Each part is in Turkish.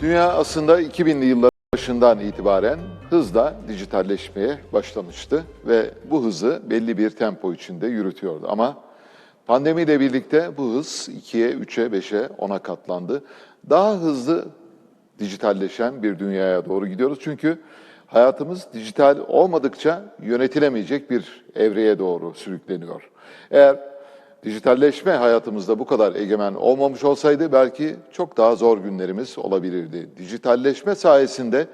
Dünya aslında 2000'li yıllar başından itibaren hızla dijitalleşmeye başlamıştı ve bu hızı belli bir tempo içinde yürütüyordu. Ama pandemiyle birlikte bu hız 2'ye, 3'e, 5'e, 10'a katlandı. Daha hızlı dijitalleşen bir dünyaya doğru gidiyoruz. Çünkü hayatımız dijital olmadıkça yönetilemeyecek bir evreye doğru sürükleniyor. Eğer dijitalleşme hayatımızda bu kadar egemen olmamış olsaydı belki çok daha zor günlerimiz olabilirdi. Dijitalleşme sayesinde,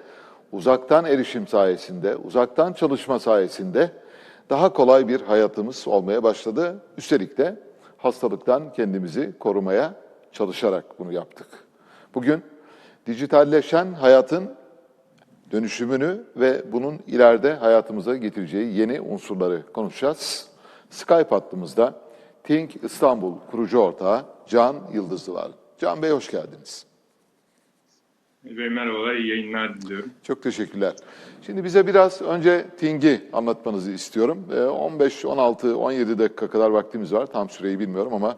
uzaktan erişim sayesinde, uzaktan çalışma sayesinde daha kolay bir hayatımız olmaya başladı. Üstelik de hastalıktan kendimizi korumaya çalışarak bunu yaptık. Bugün dijitalleşen hayatın dönüşümünü ve bunun ileride hayatımıza getireceği yeni unsurları konuşacağız. Skype hattımızda Think İstanbul kurucu ortağı Can Yıldızlı var. Can Bey hoş geldiniz. Ve merhabalar, iyi yayınlar diliyorum. Çok teşekkürler. Şimdi bize biraz önce Ting'i anlatmanızı istiyorum. Ee, 15, 16, 17 dakika kadar vaktimiz var. Tam süreyi bilmiyorum ama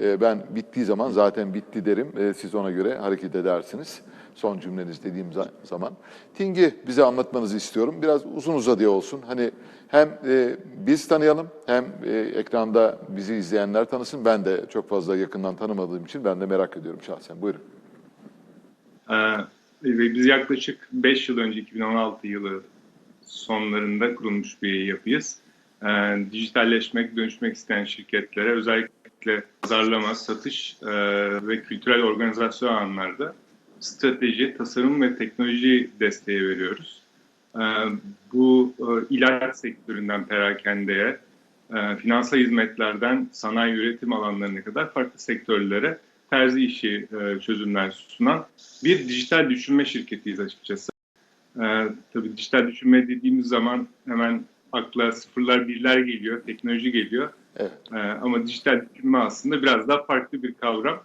e, ben bittiği zaman zaten bitti derim. E, Siz ona göre hareket edersiniz. Son cümleniz dediğim za- zaman. Ting'i bize anlatmanızı istiyorum. Biraz uzun uzadıya olsun. Hani hem e, biz tanıyalım hem e, ekranda bizi izleyenler tanısın. Ben de çok fazla yakından tanımadığım için ben de merak ediyorum şahsen. Buyurun. Ee, biz yaklaşık 5 yıl önce, 2016 yılı sonlarında kurulmuş bir yapıyız. Ee, dijitalleşmek, dönüşmek isteyen şirketlere özellikle pazarlama, satış e, ve kültürel organizasyon alanlarda strateji, tasarım ve teknoloji desteği veriyoruz. Ee, bu e, ilaç sektöründen perakendeye, e, finansal hizmetlerden sanayi üretim alanlarına kadar farklı sektörlere terzi işi e, çözümler sunan bir dijital düşünme şirketiyiz açıkçası. Tabii dijital düşünme dediğimiz zaman hemen akla sıfırlar birler geliyor, teknoloji geliyor. Evet. Ama dijital düşünme aslında biraz daha farklı bir kavram.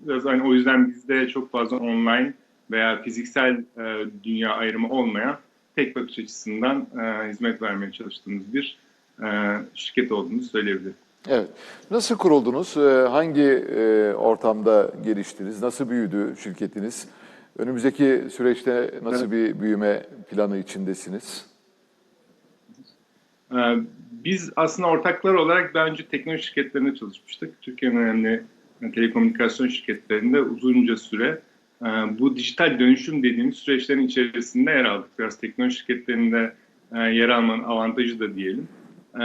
Biraz hani o yüzden bizde çok fazla online veya fiziksel e, dünya ayrımı olmayan tek bakış açısından e, hizmet vermeye çalıştığımız bir e, şirket olduğunu söyleyebilirim. Evet. Nasıl kuruldunuz? Ee, Hangi e, ortamda geliştiniz? Nasıl büyüdü şirketiniz? Önümüzdeki süreçte nasıl bir büyüme planı içindesiniz? Ee, Biz aslında ortaklar olarak daha önce teknoloji şirketlerinde çalışmıştık. Türkiye'nin önemli telekomünikasyon şirketlerinde uzunca süre e, bu dijital dönüşüm dediğimiz süreçlerin içerisinde yer aldık. Biraz teknoloji şirketlerinde e, yer almanın avantajı da diyelim. E,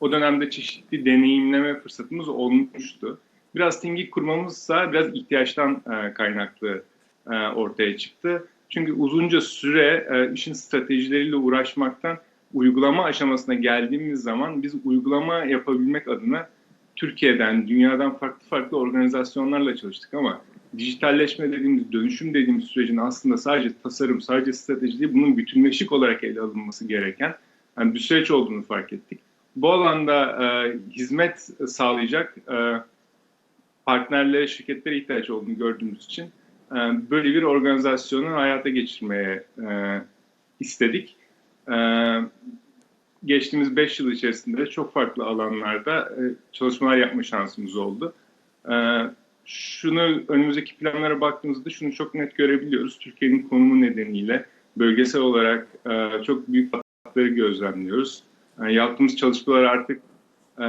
O dönemde çeşitli deneyimleme fırsatımız olmuştu. Biraz Ting'i kurmamızsa biraz ihtiyaçtan e, kaynaklı e, ortaya çıktı. Çünkü uzunca süre işin stratejileriyle uğraşmaktan uygulama aşamasına geldiğimiz zaman biz uygulama yapabilmek adına Türkiye'den, dünyadan farklı farklı organizasyonlarla çalıştık ama dijitalleşme dediğimiz, dönüşüm dediğimiz sürecin aslında sadece tasarım, sadece strateji değil, bunun bütünleşik olarak ele alınması gereken yani bir süreç olduğunu fark ettik. Bu alanda e, hizmet sağlayacak e, partnerlere, şirketlere ihtiyaç olduğunu gördüğümüz için e, böyle bir organizasyonu hayata geçirmeye e, istedik. E, geçtiğimiz 5 yıl içerisinde de çok farklı alanlarda e, çalışmalar yapma şansımız oldu. E, şunu önümüzdeki planlara baktığımızda şunu çok net görebiliyoruz. Türkiye'nin konumu nedeniyle bölgesel olarak e, çok büyük farkları gözlemliyoruz. E, yaptığımız çalışmalar artık e,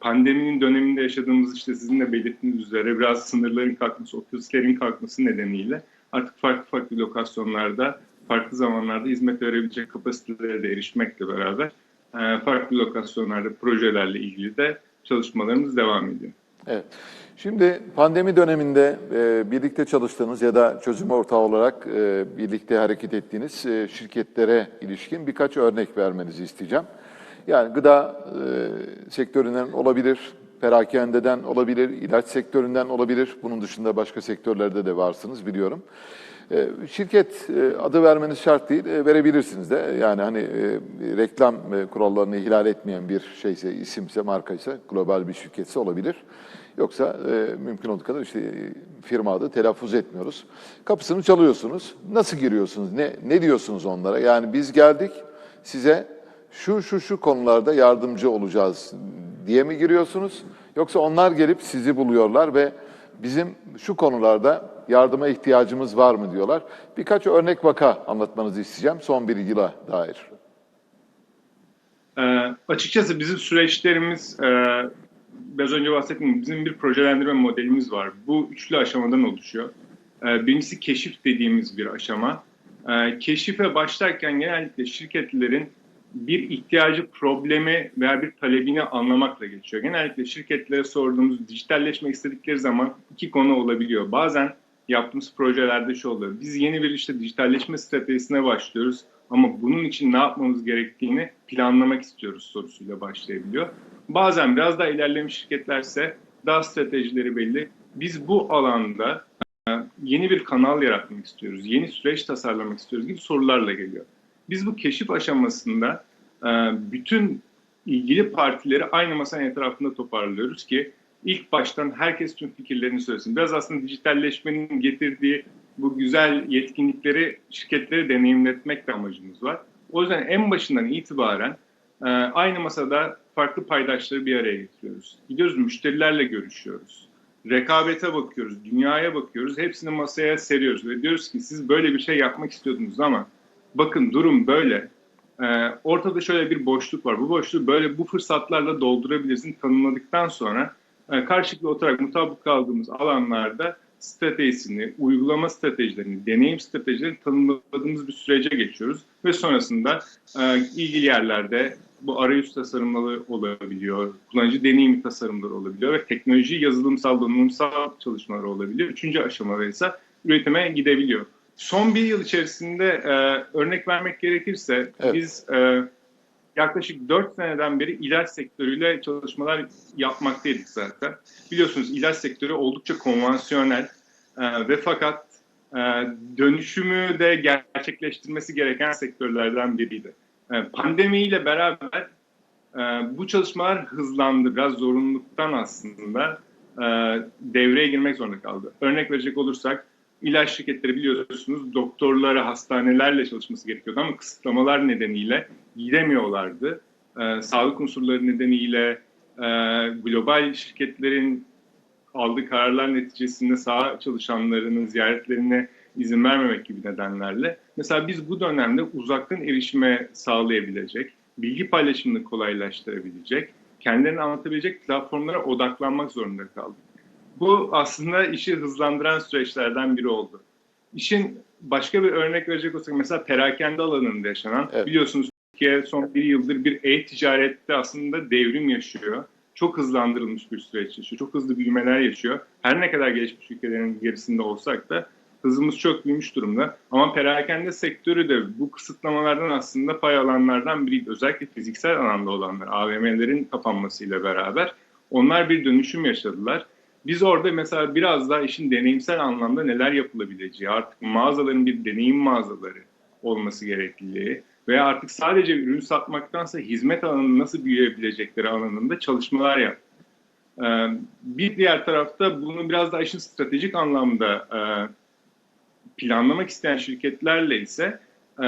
pandeminin döneminde yaşadığımız işte sizin de belirttiğiniz üzere biraz sınırların kalkması, ofislerin kalkması nedeniyle artık farklı farklı lokasyonlarda, farklı zamanlarda hizmet verebilecek kapasitelere de erişmekle beraber e, farklı lokasyonlarda projelerle ilgili de çalışmalarımız devam ediyor. Evet. Şimdi pandemi döneminde e, birlikte çalıştığınız ya da çözüm ortağı olarak e, birlikte hareket ettiğiniz e, şirketlere ilişkin birkaç örnek vermenizi isteyeceğim. Yani gıda e, sektöründen olabilir, perakendeden olabilir, ilaç sektöründen olabilir. Bunun dışında başka sektörlerde de varsınız biliyorum. E, Şirket e, adı vermeniz şart değil, e, verebilirsiniz de. Yani hani reklam kurallarını ihlal etmeyen bir şeyse, isimse, markaysa, global bir şirketse olabilir. Yoksa mümkün olduğu kadar işte firma adı telaffuz etmiyoruz. Kapısını çalıyorsunuz. Nasıl giriyorsunuz? Ne ne diyorsunuz onlara? Yani biz geldik size şu şu şu konularda yardımcı olacağız diye mi giriyorsunuz? Yoksa onlar gelip sizi buluyorlar ve bizim şu konularda yardıma ihtiyacımız var mı diyorlar. Birkaç örnek vaka anlatmanızı isteyeceğim son bir yıla dair. Ee, açıkçası bizim süreçlerimiz, e, biraz önce bahsettiğim bizim bir projelendirme modelimiz var. Bu üçlü aşamadan oluşuyor. Ee, birincisi keşif dediğimiz bir aşama. Ee, keşife başlarken genellikle şirketlerin bir ihtiyacı, problemi veya bir talebini anlamakla geçiyor. Genellikle şirketlere sorduğumuz dijitalleşmek istedikleri zaman iki konu olabiliyor. Bazen yaptığımız projelerde şu oluyor. Biz yeni bir işte dijitalleşme stratejisine başlıyoruz ama bunun için ne yapmamız gerektiğini planlamak istiyoruz sorusuyla başlayabiliyor. Bazen biraz daha ilerlemiş şirketlerse daha stratejileri belli. Biz bu alanda e, yeni bir kanal yaratmak istiyoruz, yeni süreç tasarlamak istiyoruz gibi sorularla geliyor. Biz bu keşif aşamasında e, bütün ilgili partileri aynı masanın etrafında toparlıyoruz ki ilk baştan herkes tüm fikirlerini söylesin. Biraz aslında dijitalleşmenin getirdiği bu güzel yetkinlikleri şirketlere deneyimletmek de amacımız var. O yüzden en başından itibaren e, aynı masada farklı paydaşları bir araya getiriyoruz. Gidiyoruz müşterilerle görüşüyoruz. Rekabete bakıyoruz, dünyaya bakıyoruz. Hepsini masaya seriyoruz ve diyoruz ki siz böyle bir şey yapmak istiyordunuz ama bakın durum böyle. Ee, ortada şöyle bir boşluk var. Bu boşluğu böyle bu fırsatlarla doldurabilirsin tanımladıktan sonra e, karşılıklı oturarak mutabık kaldığımız alanlarda stratejisini, uygulama stratejilerini, deneyim stratejilerini tanımladığımız bir sürece geçiyoruz ve sonrasında e, ilgili yerlerde bu arayüz tasarımları olabiliyor, kullanıcı deneyimi tasarımları olabiliyor ve teknoloji yazılımsal, donanımsal çalışmalar olabiliyor. Üçüncü aşamada ise üretime gidebiliyor. Son bir yıl içerisinde e, örnek vermek gerekirse Evet. biz e, yaklaşık 4 seneden beri ilaç sektörüyle çalışmalar yapmaktaydık zaten. Biliyorsunuz ilaç sektörü oldukça konvansiyonel e, ve fakat e, dönüşümü de gerçekleştirmesi gereken sektörlerden biriydi. E, pandemiyle beraber e, bu çalışmalar hızlandı. Biraz zorunluluktan aslında e, devreye girmek zorunda kaldı. Örnek verecek olursak ilaç şirketleri biliyorsunuz doktorlara, hastanelerle çalışması gerekiyordu ama kısıtlamalar nedeniyle gidemiyorlardı. Ee, sağlık unsurları nedeniyle e, global şirketlerin aldığı kararlar neticesinde sağ çalışanlarının ziyaretlerine izin vermemek gibi nedenlerle. Mesela biz bu dönemde uzaktan erişime sağlayabilecek, bilgi paylaşımını kolaylaştırabilecek, kendilerini anlatabilecek platformlara odaklanmak zorunda kaldık. Bu aslında işi hızlandıran süreçlerden biri oldu. İşin başka bir örnek verecek olsak mesela perakende alanında yaşanan Evet. biliyorsunuz Türkiye son bir yıldır bir e-ticarette aslında devrim yaşıyor. Çok hızlandırılmış bir süreç yaşıyor. Çok hızlı büyümeler yaşıyor. Her ne kadar gelişmiş ülkelerin gerisinde olsak da hızımız çok büyümüş durumda. Ama perakende sektörü de bu kısıtlamalardan aslında pay alanlardan biriydi. Özellikle fiziksel alanda olanlar, AVM'lerin kapanmasıyla beraber onlar bir dönüşüm yaşadılar. Biz orada mesela biraz daha işin deneyimsel anlamda neler yapılabileceği, artık mağazaların bir deneyim mağazaları olması gerekliliği veya artık sadece ürün satmaktansa hizmet alanında nasıl büyüyebilecekleri alanında çalışmalar yaptık. Ee, Bir diğer tarafta bunu biraz daha işin stratejik anlamda e, planlamak isteyen şirketlerle ise e,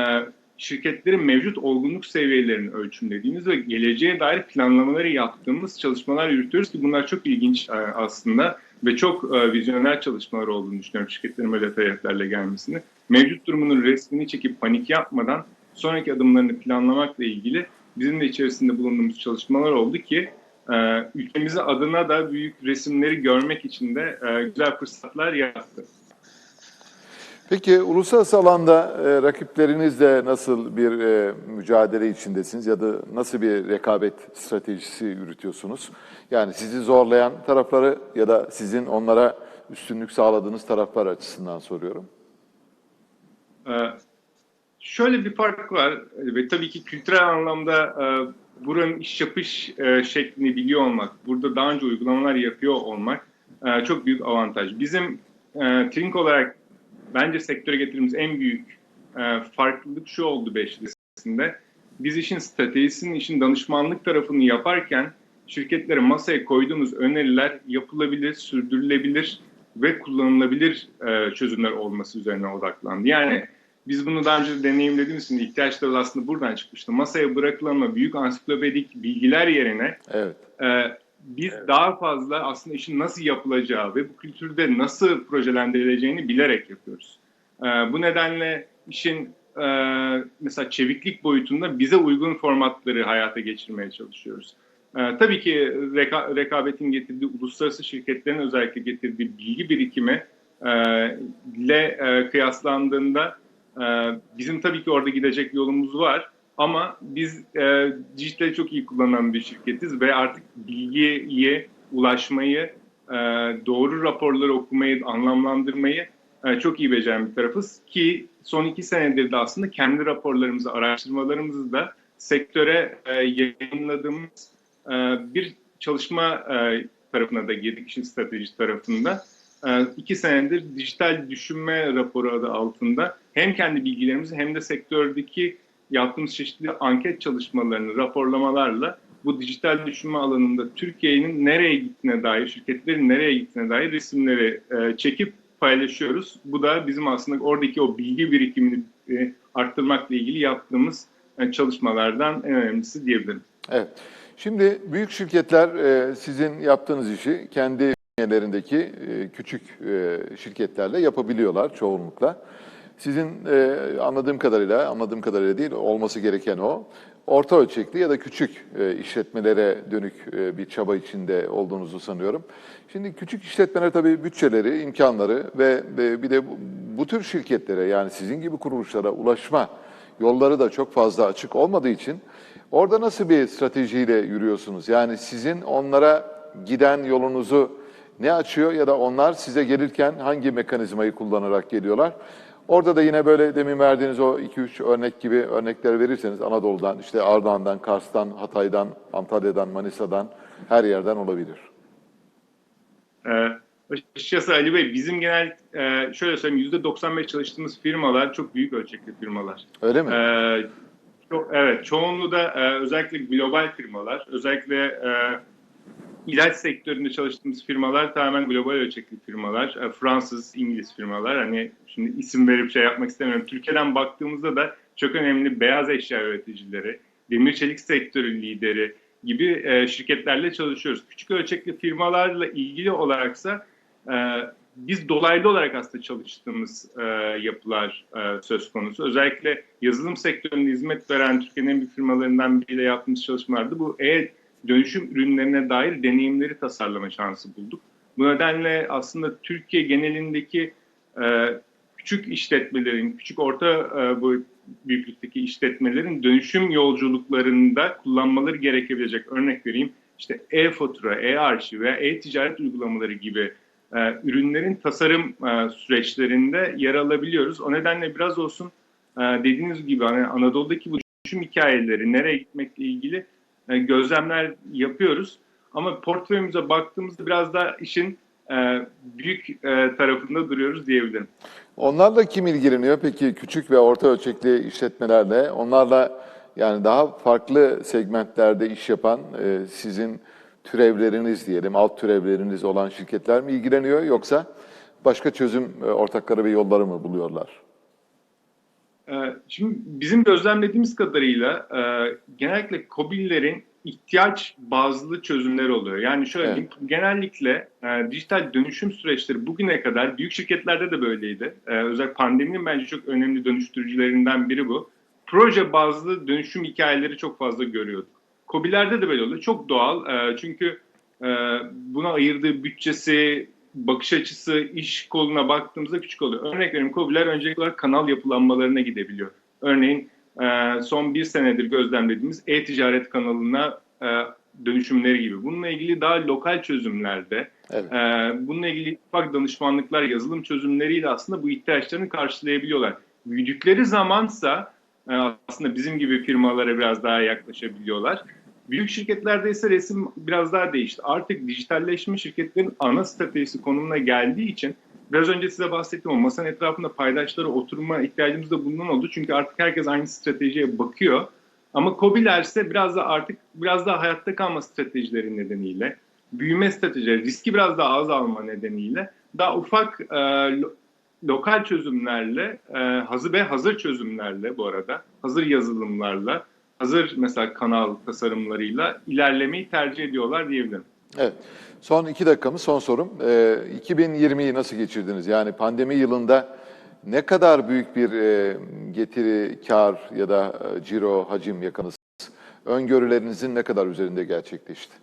şirketlerin mevcut olgunluk seviyelerini ölçümlediğimiz ve geleceğe dair planlamaları yaptığımız çalışmalar yürütüyoruz ki bunlar çok ilginç e, aslında ve çok e, vizyoner çalışmalar olduğunu düşünüyorum şirketlerin böyle hedeflerle gelmesini. Mevcut durumunun resmini çekip panik yapmadan sonraki adımlarını planlamakla ilgili bizim de içerisinde bulunduğumuz çalışmalar oldu ki e, ülkemizi adına da büyük resimleri görmek için de güzel fırsatlar yarattı. Peki uluslararası alanda e, rakiplerinizle nasıl bir e, mücadele içindesiniz ya da nasıl bir rekabet stratejisi yürütüyorsunuz? Yani sizi zorlayan tarafları ya da sizin onlara üstünlük sağladığınız taraflar açısından soruyorum. Ee, şöyle bir fark var ve tabii ki kültürel anlamda e, buranın iş yapış e, şeklini biliyor olmak, burada daha önce uygulamalar yapıyor olmak e, çok büyük avantaj. Bizim e, Trink olarak bence sektöre getirdiğimiz en büyük e, farklılık şu oldu beşlisinde. Biz işin stratejisinin, işin danışmanlık tarafını yaparken şirketlere masaya koyduğumuz öneriler yapılabilir, sürdürülebilir ve kullanılabilir e, çözümler olması üzerine odaklandı. Yani biz bunu daha önce de deneyimlediğimiz için ihtiyaçlarımız aslında buradan çıkmıştı. Masaya bırakılan o büyük ansiklopedik bilgiler yerine Evet. e, biz daha fazla aslında işin nasıl yapılacağı ve bu kültürde nasıl projelendirileceğini bilerek yapıyoruz. Ee, bu nedenle işin e, mesela çeviklik boyutunda bize uygun formatları hayata geçirmeye çalışıyoruz. Ee, tabii ki reka- rekabetin getirdiği uluslararası şirketlerin özellikle getirdiği bilgi birikimi e, ile e, kıyaslandığında e, bizim tabii ki orada gidecek yolumuz var. Ama biz e, dijitali çok iyi kullanan bir şirketiz ve artık bilgiye ulaşmayı, e, doğru raporları okumayı, anlamlandırmayı e, çok iyi beceren bir tarafız. Ki son iki senedir de aslında kendi raporlarımızı, araştırmalarımızı da sektöre e, yayınladığımız e, bir çalışma e, tarafına da girdik, işin strateji tarafında. E, iki senedir dijital düşünme raporu adı altında hem kendi bilgilerimizi hem de sektördeki yaptığımız çeşitli anket çalışmalarını, raporlamalarla bu dijital düşünme alanında Türkiye'nin nereye gittiğine dair, şirketlerin nereye gittiğine dair resimleri e, çekip paylaşıyoruz. Bu da bizim aslında oradaki o bilgi birikimini e, arttırmakla ilgili yaptığımız e, çalışmalardan en önemlisi diyebilirim. Evet. Şimdi büyük şirketler e, sizin yaptığınız işi kendi bünyelerindeki e, küçük e, şirketlerle yapabiliyorlar çoğunlukla. Sizin e, anladığım kadarıyla, anladığım kadarıyla değil, olması gereken o, orta ölçekli ya da küçük e, işletmelere dönük e, bir çaba içinde olduğunuzu sanıyorum. Şimdi küçük işletmeler tabii bütçeleri, imkanları ve, ve bir de bu, bu tür şirketlere yani sizin gibi kuruluşlara ulaşma yolları da çok fazla açık olmadığı için orada nasıl bir stratejiyle yürüyorsunuz? Yani sizin onlara giden yolunuzu ne açıyor ya da onlar size gelirken hangi mekanizmayı kullanarak geliyorlar? Orada da yine böyle demin verdiğiniz o 2-3 örnek gibi örnekler verirseniz Anadolu'dan, işte Ardahan'dan, Kars'tan, Hatay'dan, Antalya'dan, Manisa'dan her yerden olabilir. Ee, açıkçası Ali Bey bizim genel e, şöyle söyleyeyim %95 çalıştığımız firmalar çok büyük ölçekli firmalar. Öyle mi? Ee, çok, evet çoğunluğu da e, özellikle global firmalar, özellikle e, ilaç sektöründe çalıştığımız firmalar tamamen global ölçekli firmalar. E, Fransız, İngiliz firmalar. Hani şimdi isim verip şey yapmak istemiyorum. Türkiye'den baktığımızda da çok önemli beyaz eşya üreticileri, demir çelik sektörü lideri gibi e, şirketlerle çalışıyoruz. Küçük ölçekli firmalarla ilgili olaraksa e, biz dolaylı olarak aslında çalıştığımız e, yapılar e, söz konusu. Özellikle yazılım sektöründe hizmet veren Türkiye'nin en büyük firmalarından biriyle yaptığımız çalışmalarda bu e dönüşüm ürünlerine dair deneyimleri tasarlama şansı bulduk. Bu nedenle aslında Türkiye genelindeki e, küçük işletmelerin, küçük orta e, bu büyüklükteki işletmelerin dönüşüm yolculuklarında kullanmaları gerekebilecek örnek vereyim. İşte e-fatura, e-arşiv veya e-ticaret uygulamaları gibi e, ürünlerin tasarım e, süreçlerinde yer alabiliyoruz. O nedenle biraz olsun e, dediğiniz gibi hani Anadolu'daki bu dönüşüm hikayeleri nereye gitmekle ilgili e, gözlemler yapıyoruz. Ama portföyümüze baktığımızda biraz da işin e, büyük e, tarafında duruyoruz diyebilirim. Onlarla kim ilgileniyor peki küçük ve orta ölçekli işletmelerle? Onlarla yani daha farklı segmentlerde iş yapan sizin türevleriniz diyelim, alt türevleriniz olan şirketler mi ilgileniyor yoksa başka çözüm ortakları ve yolları mı buluyorlar? Ee, Şimdi bizim gözlemlediğimiz kadarıyla e, genellikle COBİ'lerin ihtiyaç bazlı çözümler oluyor. Yani şöyle Evet. diyeyim, genellikle e, dijital dönüşüm süreçleri bugüne kadar büyük şirketlerde de böyleydi. E, özellikle pandeminin bence çok önemli dönüştürücülerinden biri bu. Proje bazlı dönüşüm hikayeleri çok fazla görüyorduk. COBİ'lerde de böyle oluyor. Çok doğal. E, çünkü e, buna ayırdığı bütçesi, bakış açısı, iş koluna baktığımızda küçük oluyor. Örnek veriyorum COBİ'ler öncelikli olarak kanal yapılanmalarına gidebiliyor. Örneğin e, son bir senedir gözlemlediğimiz e-ticaret kanalına e, dönüşümleri gibi. Bununla ilgili daha lokal çözümlerde, Evet. e, bununla ilgili ufak danışmanlıklar, yazılım çözümleriyle aslında bu ihtiyaçlarını karşılayabiliyorlar. Büyüdükleri zamansa aslında bizim gibi firmalara biraz daha yaklaşabiliyorlar. Büyük şirketlerde ise resim biraz daha değişti. Artık dijitalleşme şirketlerin ana stratejisi konumuna geldiği için biraz önce size bahsettiğim o masanın etrafında paydaşlara oturma ihtiyacımız da bundan oldu. Çünkü artık herkes aynı stratejiye bakıyor. Ama COBİ'ler ise biraz da artık biraz daha hayatta kalma stratejileri nedeniyle, büyüme stratejileri, riski biraz daha az alma nedeniyle daha ufak e, lo- lokal çözümlerle, e, hazır ve hazır çözümlerle bu arada, hazır yazılımlarla, hazır mesela kanal tasarımlarıyla ilerlemeyi tercih ediyorlar diyebilirim. Evet. Son iki dakikamız, son sorum. Ee, 2020'yi nasıl geçirdiniz? Yani pandemi yılında ne kadar büyük bir e, getiri, kar ya da e, ciro, hacim yakınız? Öngörülerinizin ne kadar üzerinde gerçekleşti?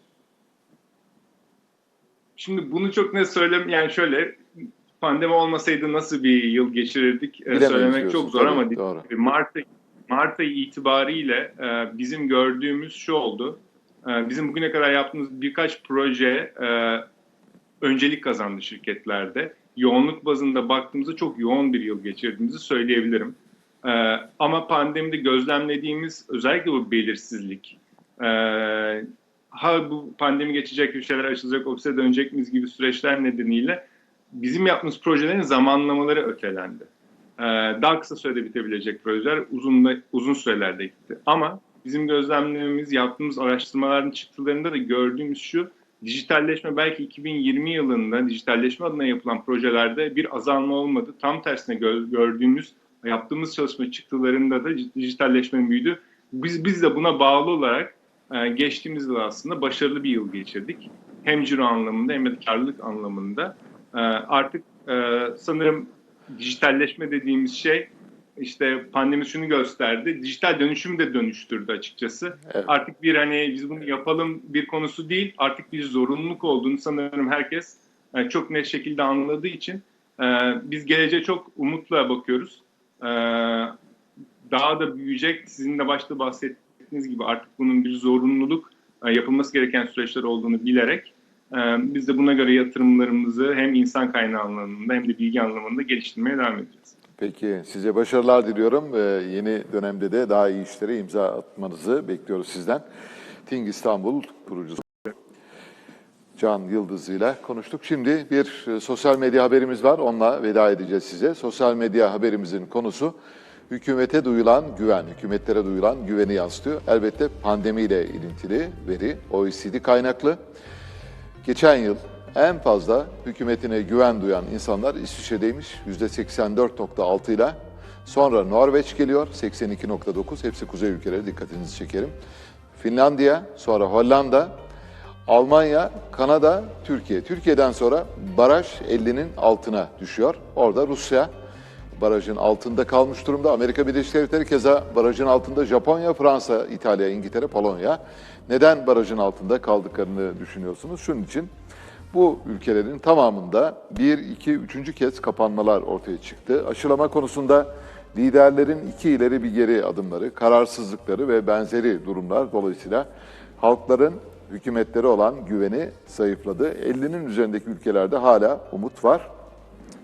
Şimdi bunu çok net söylem yani şöyle pandemi olmasaydı nasıl bir yıl geçirirdik e, Bilemeyiz söylemek çok zor tabii, ama doğru. Mart Mart ayı itibariyle e, bizim gördüğümüz şu oldu. E, bizim bugüne kadar yaptığımız birkaç proje e, öncelik kazandı şirketlerde. Yoğunluk bazında baktığımızda çok yoğun bir yıl geçirdiğimizi söyleyebilirim. E, ama pandemide gözlemlediğimiz özellikle bu belirsizlik, e, ha bu pandemi geçecek, bir şeyler açılacak, ofise dönecek miyiz gibi süreçler nedeniyle bizim yaptığımız projelerin zamanlamaları ötelendi. Ee, daha kısa sürede bitebilecek projeler uzun uzun sürelerde gitti. Ama bizim gözlemlememiz, yaptığımız araştırmaların çıktılarında da gördüğümüz şu, dijitalleşme belki 2020 yılında dijitalleşme adına yapılan projelerde bir azalma olmadı. Tam tersine gö- gördüğümüz, yaptığımız çalışma çıktılarında da dijitalleşmenin büyüdü. Biz, biz de buna bağlı olarak e, geçtiğimiz yıl aslında başarılı bir yıl geçirdik. Hem ciro anlamında hem de karlılık anlamında. E, artık e, sanırım dijitalleşme dediğimiz şey işte pandemi şunu gösterdi. Dijital dönüşümü de dönüştürdü açıkçası. Evet. Artık bir hani biz bunu yapalım bir konusu değil. Artık bir zorunluluk olduğunu sanırım herkes e, çok net şekilde anladığı için e, biz geleceğe çok umutla bakıyoruz. E, daha da büyüyecek. Sizin de başta bahsettiğiniz gibi artık bunun bir zorunluluk e, yapılması gereken süreçler olduğunu bilerek biz de buna göre yatırımlarımızı hem insan kaynağı anlamında hem de bilgi anlamında geliştirmeye devam edeceğiz. Peki size başarılar diliyorum. Ee, yeni dönemde de daha iyi işlere imza atmanızı bekliyoruz sizden. Ting İstanbul kurucusu Can Yıldız ile konuştuk. Şimdi bir e, sosyal medya haberimiz var. Onunla veda edeceğiz size. Sosyal medya haberimizin konusu hükümete duyulan güven, hükümetlere duyulan güveni yansıtıyor. Elbette pandemiyle ilintili veri, OECD kaynaklı. Geçen yıl en fazla hükümetine güven duyan insanlar İsviçre'deymiş %84.6 ile. Sonra Norveç geliyor 82.9. Hepsi kuzey ülkeleri dikkatinizi çekerim. Finlandiya, sonra Hollanda, Almanya, Kanada, Türkiye. Türkiye'den sonra baraj 50'nin altına düşüyor. Orada Rusya barajın altında kalmış durumda. Amerika Birleşik Devletleri keza barajın altında Japonya, Fransa, İtalya, İngiltere, Polonya. Neden barajın altında kaldıklarını düşünüyorsunuz? Şunun için bu ülkelerin tamamında bir, iki, üçüncü kez kapanmalar ortaya çıktı. Aşılama konusunda liderlerin iki ileri bir geri adımları, kararsızlıkları ve benzeri durumlar dolayısıyla halkların hükümetleri olan güveni zayıfladı. 50'nin üzerindeki ülkelerde hala umut var.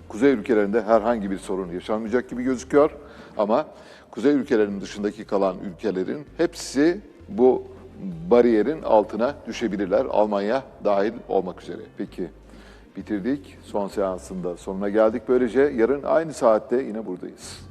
Kuzey ülkelerinde herhangi bir sorun yaşanmayacak gibi gözüküyor ama kuzey ülkelerinin dışındaki kalan ülkelerin hepsi bu bariyerin altına düşebilirler. Almanya dahil olmak üzere. Peki bitirdik. Son seansında sonuna geldik. Böylece yarın aynı saatte yine buradayız.